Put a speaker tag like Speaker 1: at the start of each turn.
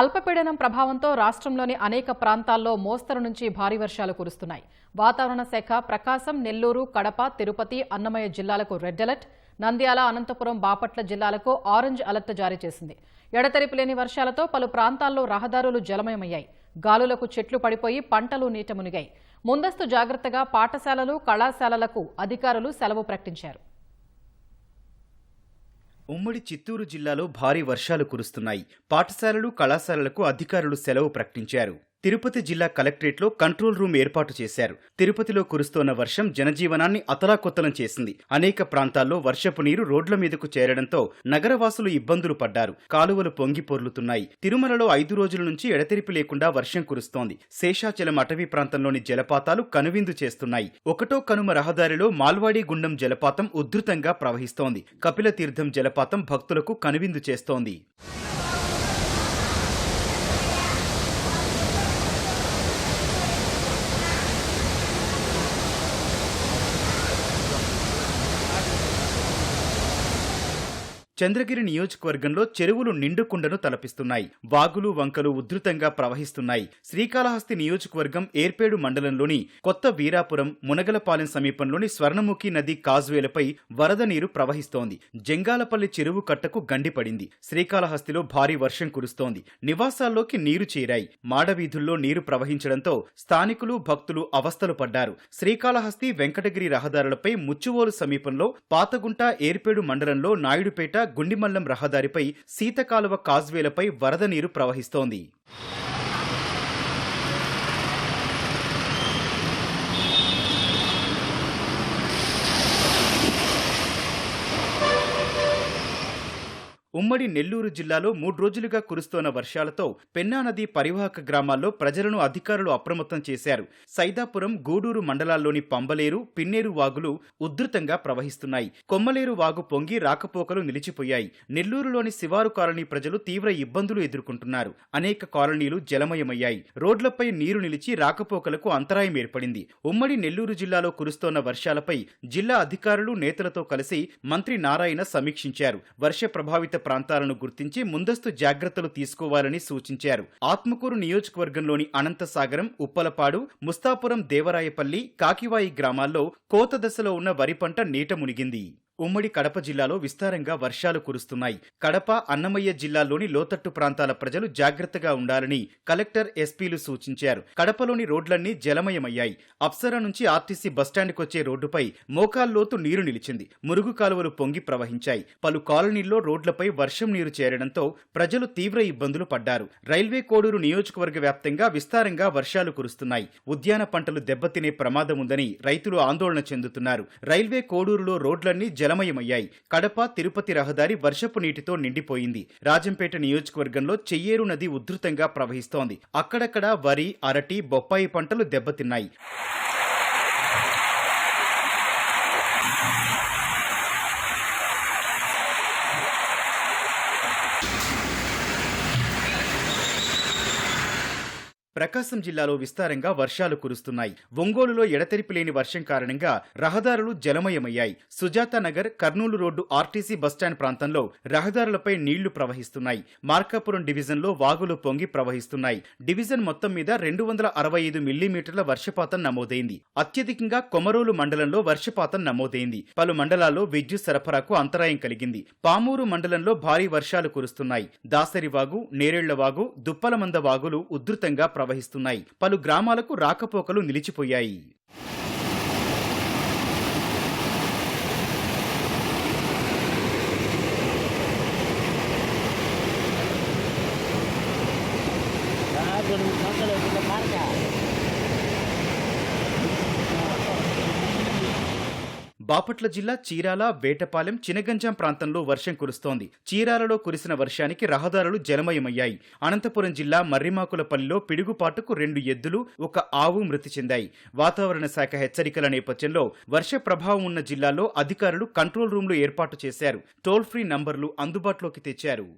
Speaker 1: అల్పపీడనం ప్రభావంతో రాష్ట్రంలోని అనేక ప్రాంతాల్లో మోస్తరు నుంచి భారీ వర్షాలు కురుస్తున్నాయి వాతావరణ శాఖ ప్రకాశం నెల్లూరు కడప తిరుపతి అన్నమయ్య జిల్లాలకు రెడ్ అలర్ట్ నంద్యాల అనంతపురం బాపట్ల జిల్లాలకు ఆరెంజ్ అలర్ట్ జారీ చేసింది ఎడతెరిపి లేని వర్షాలతో పలు ప్రాంతాల్లో రహదారులు జలమయమయ్యాయి గాలులకు చెట్లు పడిపోయి పంటలు నీట మునిగాయి ముందస్తు జాగ్రత్తగా పాఠశాలలు కళాశాలలకు అధికారులు సెలవు ప్రకటించారు
Speaker 2: ఉమ్మడి చిత్తూరు జిల్లాలో భారీ వర్షాలు కురుస్తున్నాయి పాఠశాలలు కళాశాలలకు అధికారులు సెలవు ప్రకటించారు తిరుపతి జిల్లా కలెక్టరేట్లో కంట్రోల్ రూమ్ ఏర్పాటు చేశారు తిరుపతిలో కురుస్తోన్న వర్షం జనజీవనాన్ని అతలాకుతలం చేసింది అనేక ప్రాంతాల్లో వర్షపు నీరు రోడ్ల మీదకు చేరడంతో నగరవాసులు ఇబ్బందులు పడ్డారు కాలువలు పొంగి పొర్లుతున్నాయి తిరుమలలో ఐదు రోజుల నుంచి ఎడతెరిపి లేకుండా వర్షం కురుస్తోంది శేషాచలం అటవీ ప్రాంతంలోని జలపాతాలు కనువిందు చేస్తున్నాయి ఒకటో కనుమ రహదారిలో మాల్వాడీ గుండం జలపాతం ఉధృతంగా ప్రవహిస్తోంది కపిల తీర్థం జలపాతం భక్తులకు కనువిందు చేస్తోంది చంద్రగిరి నియోజకవర్గంలో చెరువులు నిండుకుండను తలపిస్తున్నాయి వాగులు వంకలు ఉధృతంగా ప్రవహిస్తున్నాయి శ్రీకాళహస్తి నియోజకవర్గం ఏర్పేడు మండలంలోని కొత్త వీరాపురం మునగలపాలెం సమీపంలోని స్వర్ణముఖి నది కాజ్వేలపై వరద నీరు ప్రవహిస్తోంది జంగాలపల్లి చెరువు కట్టకు గండిపడింది శ్రీకాళహస్తిలో భారీ వర్షం కురుస్తోంది నివాసాల్లోకి నీరు చేరాయి మాడవీధుల్లో నీరు ప్రవహించడంతో స్థానికులు భక్తులు అవస్థలు పడ్డారు శ్రీకాళహస్తి వెంకటగిరి రహదారులపై ముచ్చువోలు సమీపంలో పాతగుంట ఏర్పేడు మండలంలో నాయుడుపేట గుండిమల్లం రహదారిపై సీతకాలువ కాజ్వేలపై వరద నీరు ప్రవహిస్తోంది ఉమ్మడి నెల్లూరు జిల్లాలో మూడు రోజులుగా కురుస్తోన్న వర్షాలతో పెన్నా నది పరివాహక గ్రామాల్లో ప్రజలను అధికారులు అప్రమత్తం చేశారు సైదాపురం గూడూరు మండలాల్లోని పంబలేరు పిన్నేరు వాగులు ఉధృతంగా ప్రవహిస్తున్నాయి కొమ్మలేరు వాగు పొంగి రాకపోకలు నిలిచిపోయాయి నెల్లూరులోని శివారు కాలనీ ప్రజలు తీవ్ర ఇబ్బందులు ఎదుర్కొంటున్నారు అనేక కాలనీలు జలమయమయ్యాయి రోడ్లపై నీరు నిలిచి రాకపోకలకు అంతరాయం ఏర్పడింది ఉమ్మడి నెల్లూరు జిల్లాలో కురుస్తోన్న వర్షాలపై జిల్లా అధికారులు నేతలతో కలిసి మంత్రి నారాయణ సమీక్షించారు వర్ష ప్రభావిత ప్రాంతాలను గుర్తించి ముందస్తు జాగ్రత్తలు తీసుకోవాలని సూచించారు ఆత్మకూరు నియోజకవర్గంలోని అనంతసాగరం ఉప్పలపాడు ముస్తాపురం దేవరాయపల్లి కాకివాయి గ్రామాల్లో కోత దశలో ఉన్న వరి పంట నీట మునిగింది ఉమ్మడి కడప జిల్లాలో విస్తారంగా వర్షాలు కురుస్తున్నాయి కడప అన్నమయ్య జిల్లాలోని లోతట్టు ప్రాంతాల ప్రజలు జాగ్రత్తగా ఉండాలని కలెక్టర్ ఎస్పీలు సూచించారు కడపలోని రోడ్లన్నీ జలమయమయ్యాయి అప్సర నుంచి ఆర్టీసీ బస్టాండ్కొచ్చే రోడ్డుపై మోకాల్లోతు నీరు నిలిచింది మురుగు కాలువలు పొంగి ప్రవహించాయి పలు కాలనీల్లో రోడ్లపై వర్షం నీరు చేరడంతో ప్రజలు తీవ్ర ఇబ్బందులు పడ్డారు రైల్వే కోడూరు నియోజకవర్గ వ్యాప్తంగా విస్తారంగా వర్షాలు కురుస్తున్నాయి ఉద్యాన పంటలు దెబ్బతినే ప్రమాదం ఉందని రైతులు ఆందోళన చెందుతున్నారు రైల్వే కోడూరులో రోడ్లన్నీ జల జలమయమయ్యాయి కడప తిరుపతి రహదారి వర్షపు నీటితో నిండిపోయింది రాజంపేట నియోజకవర్గంలో చెయ్యేరు నది ఉధృతంగా ప్రవహిస్తోంది అక్కడక్కడ వరి అరటి బొప్పాయి పంటలు దెబ్బతిన్నాయి ప్రకాశం జిల్లాలో విస్తారంగా వర్షాలు కురుస్తున్నాయి ఒంగోలులో ఎడతెరిపి లేని వర్షం కారణంగా రహదారులు జలమయమయ్యాయి Sujatha Nagar Kurnool road RTC bus stand ప్రాంతంలో రహదారులపై నీళ్లు ప్రవహిస్తున్నాయి మార్కాపురం డివిజన్లో వాగులు పొంగి ప్రవహిస్తున్నాయి డివిజన్ మొత్తం మీద రెండు వందల అరవై ఐదు మిల్లీమీటర్ల వర్షపాతం నమోదైంది అత్యధికంగా కొమరోలు మండలంలో వర్షపాతం నమోదైంది పలు మండలాల్లో విద్యుత్ సరఫరాకు అంతరాయం కలిగింది పామూరు మండలంలో భారీ వర్షాలు కురుస్తున్నాయి దాసరివాగు నేరేళ్లవాగు దుప్పలమంద వాగులు ఉధృతంగా ప్రవహిస్తున్నాయి పలు గ్రామాలకు రాకపోకలు నిలిచిపోయాయి బాపట్ల జిల్లా చీరాల వేటపాలెం చినగంజాం ప్రాంతంలో వర్షం కురుస్తోంది చీరాలలో కురిసిన వర్షానికి రహదారులు జలమయమయ్యాయి అనంతపురం జిల్లా మర్రిమాకులపల్లిలో పిడుగుపాటుకు రెండు ఎద్దులు ఒక ఆవు మృతి చెందాయి వాతావరణ శాఖ హెచ్చరికల నేపథ్యంలో వర్ష ప్రభావం ఉన్న జిల్లాలో అధికారులు కంట్రోల్ రూమ్లు ఏర్పాటు చేశారు టోల్ ఫ్రీ నంబర్లు అందుబాటులోకి తెచ్చారు